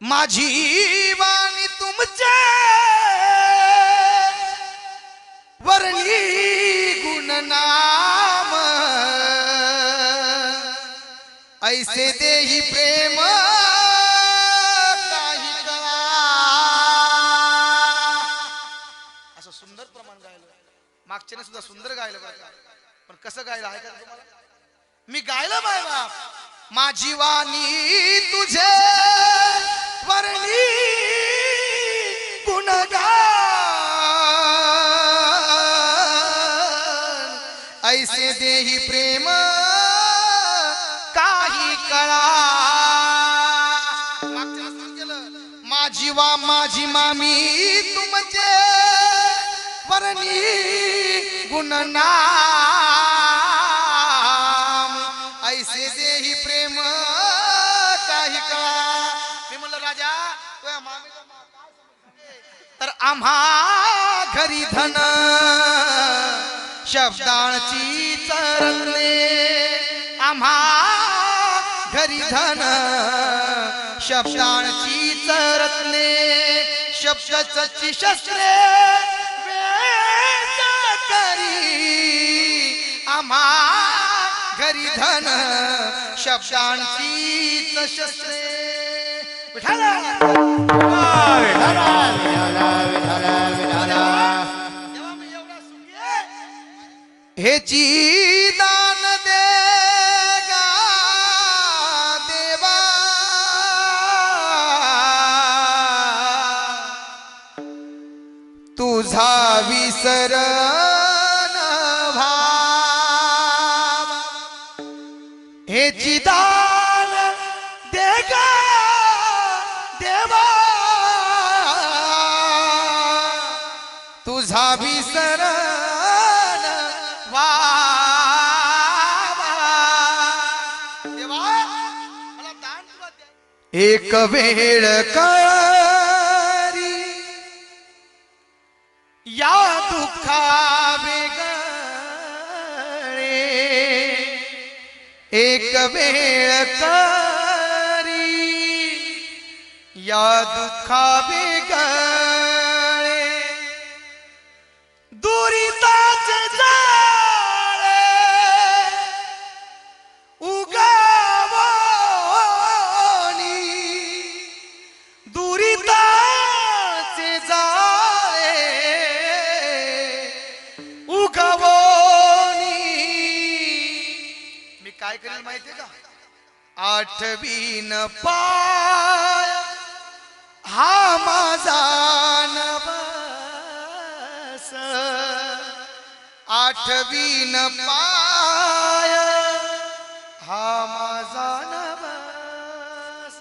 माझी वाणी तुमचे वर्णी गुणनाम ऐसे देही प्रेम काही करा. असं सुंदर प्रमाण गायलं. मागच्याने सुद्धा सुंदर गायलं. पण कसं गायलं आहे का तुम्हाला? मी गायलं बाय बाप. माझी वाणी तुझे नाम। ऐसे दे ही प्रेम काही कळा मी म्हणलं राजा तर आम्हा घरी धन शब्दांची चरले आम्हा घरी धन शब्दांची चरतले शब्दची शस्त्रे आम्हा घरी धन शब्दांची शस्त्रे विठाला हे जी दान दे देवा. तुझा विसरा निदान देगा देवा। तुझा विसर वा एक वेळ का वेळ करी या दुःखा बेगा काय करेल माहितीये का? आठवीन पाय हा माझा नवस. आठवीन पाय हा माझा नवस.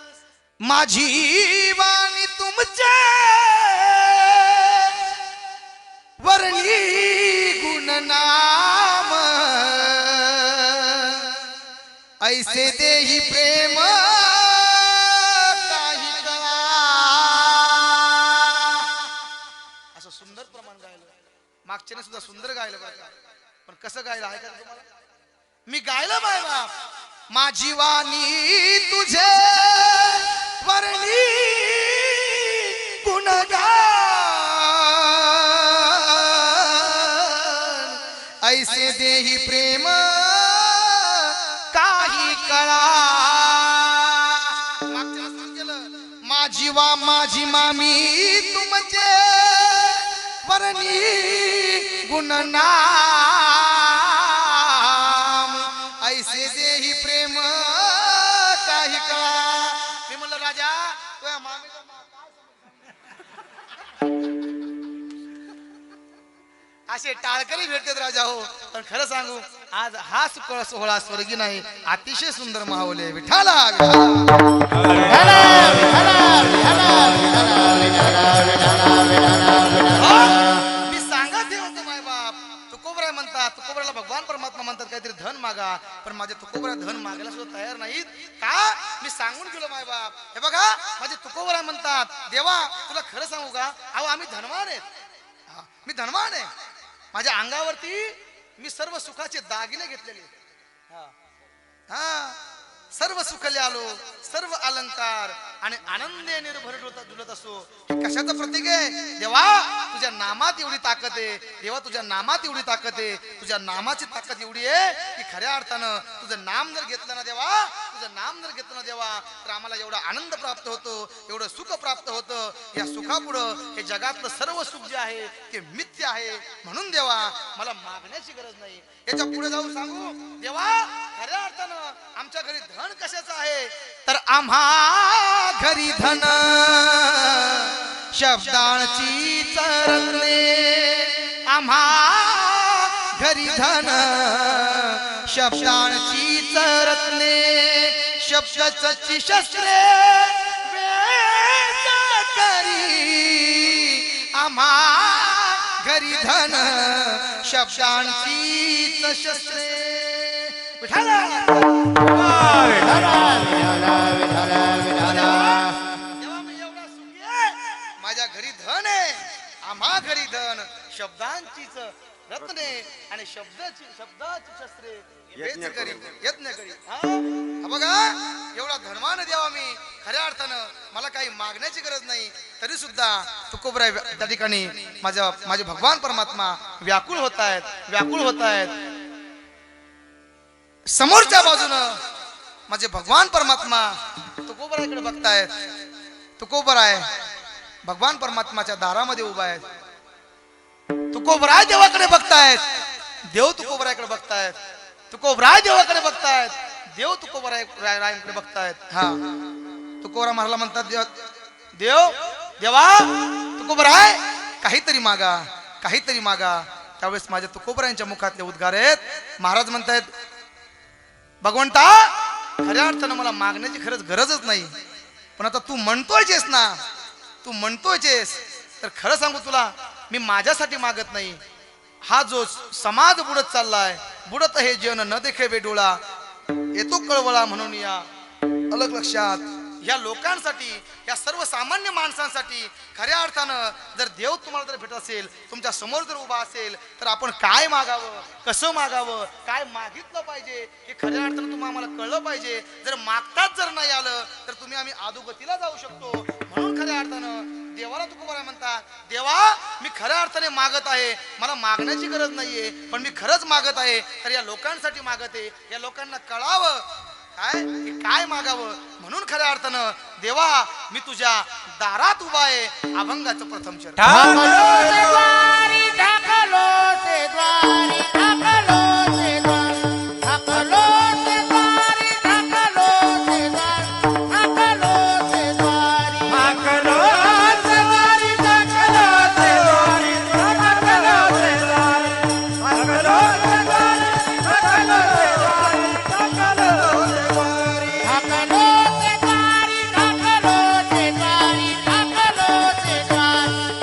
माझी वाणी तुमचे वर्णी गुणना ऐसे देही प्रेम काही करा. असं सुंदर प्रमाण गायलं. मागच्याने सुद्धा सुंदर गायलं. पण कसं गायलं आहे का तुम्हाला? मी गायलं बाय बाप. माझी वाणी तुझे वर्णी गुणगान. ऐसे देही प्रेम गुण नाम ऐसे देही प्रेम काही कळा. मी म्हणलं राजा तुझ्या असे टाळकरी भेटतात राजा हो. पण खरं सांगू आज हा सुकळ सोहळा स्वर्गी नाही अतिशय सुंदर माहोले विठाला विठाला म्हणतात भगवान परमात्मा म्हणतात काहीतरी धन मागा. पण माझ्या तुकोबऱ्या धन मागायला सुद्धा तयार नाहीत. का? मी सांगून गेलो माय बाप. हे बघा माझे तुकोबराय म्हणतात देवा तुला खरं सांगू का? अहो आम्ही धनवान आहेत. मी धनवान आहे. माझ्या अंगावरती मी सर्व सुखाचे दागिने घेतलेले हा सर्व सुखले आलो सर्व अलंकार आणि आनंदे निर्भर डुलत डुलत असो. कशाचं प्रतीक आहे? देवा तुझ्या नामात एवढी ताकद आहे. देवा तुझ्या नामात एवढी ताकद आहे. तुझ्या नामाची ताकद एवढी आहे की खऱ्या अर्थानं तुझं नाम जर घेतलं ना देवा तुझं नाम जर घेतलं ना देवा तर आम्हाला एवढा आनंद प्राप्त होतो एवढं सुख प्राप्त होतं. या सुखापुढं हे जगातलं सर्व सुख जे आहे ते मिथ्य आहे. म्हणून देवा मला मागण्याची गरज नाही. याच्यापुढे जाऊन सांगू देवा खऱ्या अर्थानं आमच्या घरी धन कशाचं आहे? तर आम्हा घरी धन. शब्दांची चरणे. आम्हा घरी धन. शब्दांची चरत्ने शब्दची शस्त्रे करी. आम्हा घरी धन. शब्दांची शस्त्रे माझ्या घरी धन आहे. आम्हा घरी धन. शब्दांचीच रत्ने आणि शब्दाची शब्दाची शस्त्रे करी. यज्ञ करी हा? बघा एवढा धर्मान देवा मी. खऱ्या अर्थानं मला काही मागण्याची गरज नाही. तरी सुद्धा तुकोबराय त्या ठिकाणी माझ्या माझे भगवान परमात्मा व्याकुळ होत आहेत. व्याकुळ होत आहेत. समोरच्या बाजूनं माझे भगवान परमात्मा तुकोबराकडे बघतायत तुकोबराय भगवान परमात्माच्या दारामध्ये उभा आहेत तुकोबराय देवाकडे बघतायत देव तुकोबरायकडे बघतायत तुकोबराय देवाकडे बघतायत देव तुकोबराय राय- बघतायत हा. तुकोबरा महाराला म्हणतात देव देव देवा तुकोबराय काहीतरी मागा काहीतरी मागा. त्यावेळेस माझ्या तुकोबरायांच्या मुखातले उद्गार आहेत. महाराज म्हणतायत भगवंता खऱ्या अर्थानं मला मागण्याची खरंच गरजच नाही. पण आता तू म्हणतोयचेस ना तू म्हणतोयचेस तर खरं सांगू तुला मी माझ्यासाठी मागत नाही. हा जो समाज बुडत चाललाय बुडत हे जीवन न देखे बेडोळा येतो कळवळा म्हणून या अलग लक्षात. या लोकांसाठी या सर्वसामान्य माणसांसाठी खऱ्या अर्थानं जर देव तुम्हाला जर भेटत असेल तुमच्यासमोर जर उभा असेल तर आपण काय मागावं कसं मागावं काय मागितलं पाहिजे हे खऱ्या अर्थानं तुम्हाला आम्हाला कळलं पाहिजे. जर मागताच जर नाही आलं तर तुम्ही आम्ही आदोगतीला जाऊ शकतो. म्हणून खऱ्या अर्थानं देवाला तुकोबारा म्हणतात देवा मी खऱ्या अर्थाने मागत आहे. मला मागण्याची गरज नाहीये पण मी खरंच मागत आहे. तर या लोकांसाठी मागत आहे. या लोकांना कळावं काय? काय मागावं? म्हणून खऱ्या अर्थानं देवा मी तुझ्या दारात उभा आहे. अभंगाचं प्रथम चरण.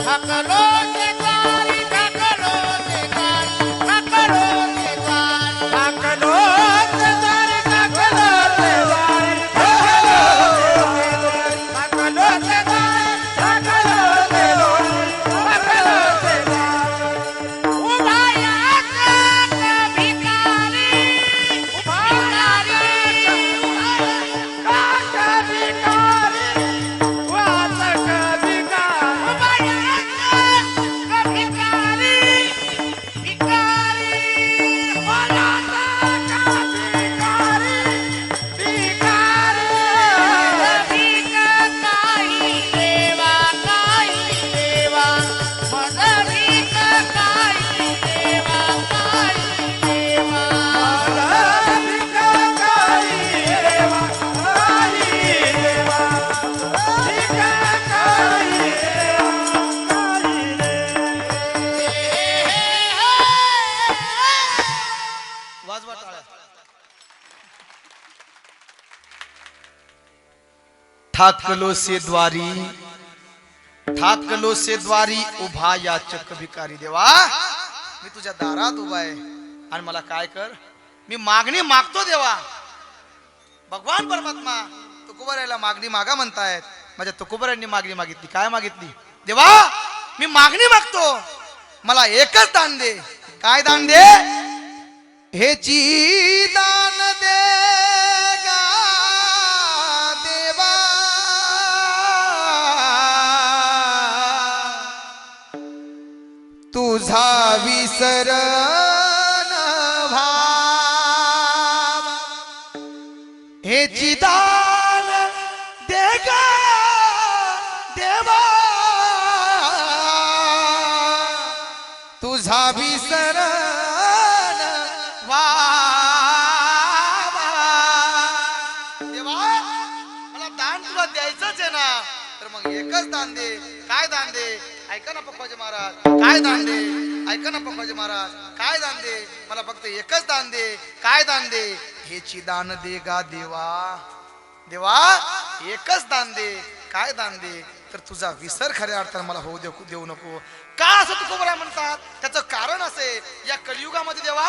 Hakalo. ठाकलो से द्वारी। ठाकलो से द्वारी उभा याचक भिकारी देवा। मी तुझ्या दारात उभा आहे. आणि मला काय कर? मी मागणी मागतो देवा. भगवान परमात्मा तुकोबरायला मागणी मागा म्हणतायत. माझ्या तुकोबरायांनी मागणी मागितली. काय मागितली? देवा मी मागणी मागतो. मला एकच दान दे. काय दान दे? हे जी दान दे. सर भाव। हे चिदान देगा देवा। तुझा विसरण एकच दान दे. काय दान दे? ऐका ना पप्पाजी महाराज. काय दान दे? ऐका ना पप्पाजी महाराज. काय दान दे? मला फक्त एकच दान दे. काय दान दे? हेची दान दे गा देवा. देवा एकच दान दे. काय दान दे? तर तुझा विसर खऱ्या अर्थानं मला होऊ देऊ देऊ नको. का असं तुकोबरा म्हणतात? त्याचं कारण असे. या कलियुगामध्ये देवा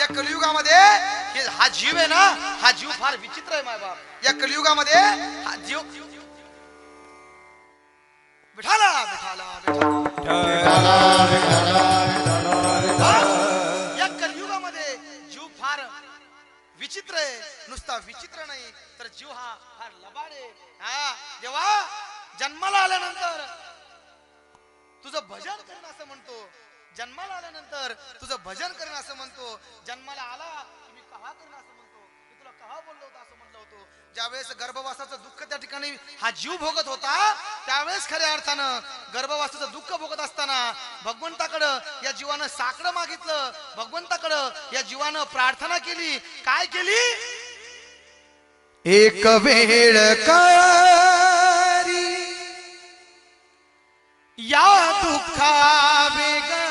या कलियुगामध्ये हा जीव आहे ना हा जीव फार विचित्र आहे माय बाप या कलियुगामध्ये हा जीव विठाला विठाला विठाला या कलियुगामध्ये जीव फार विचित्र आहे नुसता विचित्र नाही तर जीव हा फार लबाड आहे. हा जेव्हा जन्माला आल्यानंतर तुझं भजन करणं असं म्हणतो. जन्माला आल्यानंतर तुझं भजन करणं असं म्हणतो. जन्माला आला की मी कहा करणं असं म्हणतो. मी बोललो होतो असं म्हणलं होतो. ज्यावेळेस गर्भवासाचं दुःख त्या ठिकाणी हा जीव भोगत होता त्यावेळेस खऱ्या अर्थानं गर्भवासाचं दुःख भोगत असताना भगवंताकडं या जीवानं साकडं मागितलं. भगवंताकडं या जीवानं प्रार्थना केली. काय केली? एक वेळ या दुःखा वेगळे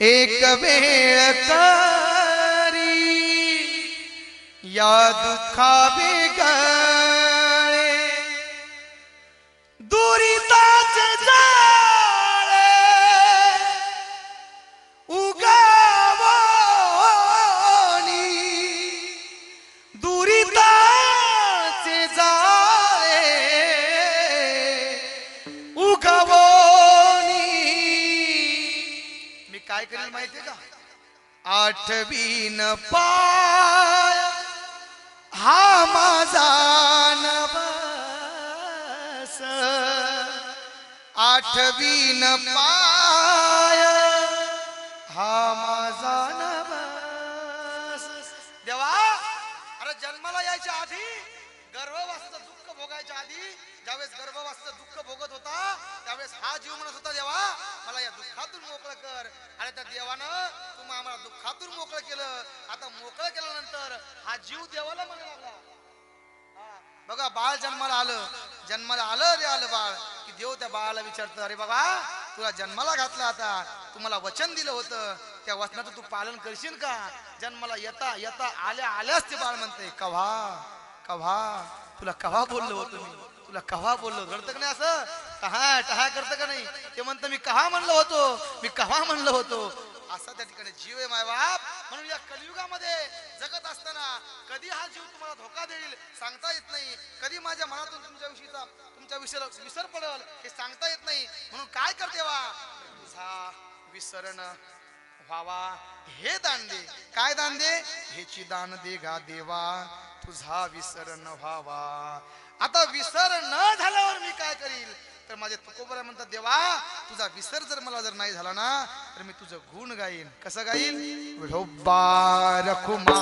एक वेळ करी या दुखा वेगळे दुरिताचे जाळे। उगावणी। दुरिताचे जाळे। उगवणी। मी काय करेल माहितीये का? आठवीन पा हा माझा नवस. आठवीन पाय. हा माझा नवस. देवा अरे जन्माला यायच्या आधी गर्व गर्भवासाचं दुःख भोगायच्या आधी ज्यावेळेस गर्भवासाचं दुःख भोगत होता त्यावेळेस हा जीव म्हणत होता देवा मला या दुःखातून मोकळं कर. आणि त्या देवानं तुम्ही आम्हाला दुःखातून मोकळं केलं. आता मोकळं केल्यानंतर हा जीव देवाला म्हणू लागला. बघा बाळ जन्माला आलं. जन्माला आलं रे आलं बाळ. की देव त्या बाळाला विचारतं अरे बाबा तुला जन्माला घातला आता. तुम्हाला वचन दिलं होतं. त्या वचनाचं तू पालन करशील का? जन्माला येता येता आल्या आल्याच ते बाळ म्हणते कव्हा कव्हा? तुला कव्हा बोललो होतो मी तुला कव्हा बोललो हो? घडतं का नाही असं? कहा टहा करतं का नाही? ते म्हणतं मी कव्हा म्हणलो होतो? मी कव्हा म्हणलो होतो? असा त्या ठिकाणी जीव आहे मायबाप म्हणून या कलियुगामध्ये जगत असताना कधी हा जीव तुम्हाला धोका देईल सांगता येत नाही. कधी माझ्या मनातून तुमच्या विषयीचा तुमच्या विसर विसर पडल हे सांगता येत नाही. म्हणून काय करते वा? तुझा विसरण व्हावा. हे दान दे. काय दान दे? हेची दान दे गा देवा. तुझा विसरण व्हावा. आता विसर न झाल्यावर मी काय करील? तर माझे तुकोबरा म्हणतात देवा तुझा विसर जर मला जर नाही झाला ना तर मी तुझं गुण गाईन. कसं गाईन? विठोबा रखुमा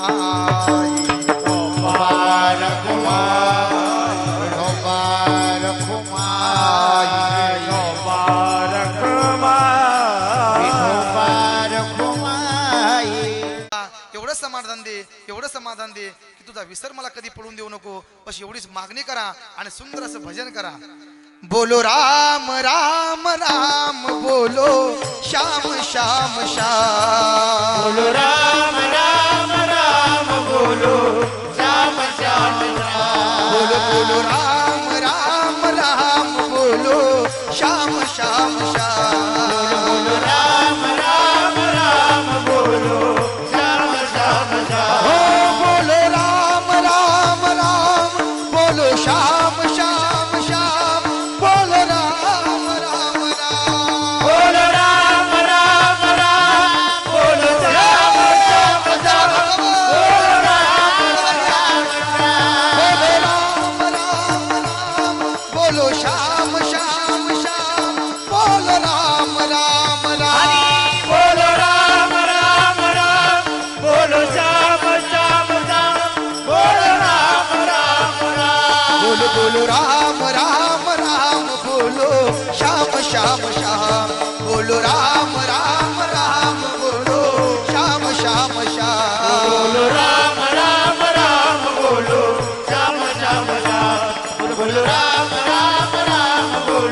एवढं समाधान दे एवढं समाधान दे की तुझा विसर मला कधी पडून देऊ नको. बस एवढीच मागणी करा आणि सुंदर असं भजन करा. बोलो राम राम राम बोलो. श्याम श्याम श्याम. बोलो राम राम राम बोलो. श्याम श्याम बोलो बोलो राम राम राम बोलो. श्याम श्याम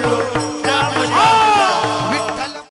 श्याम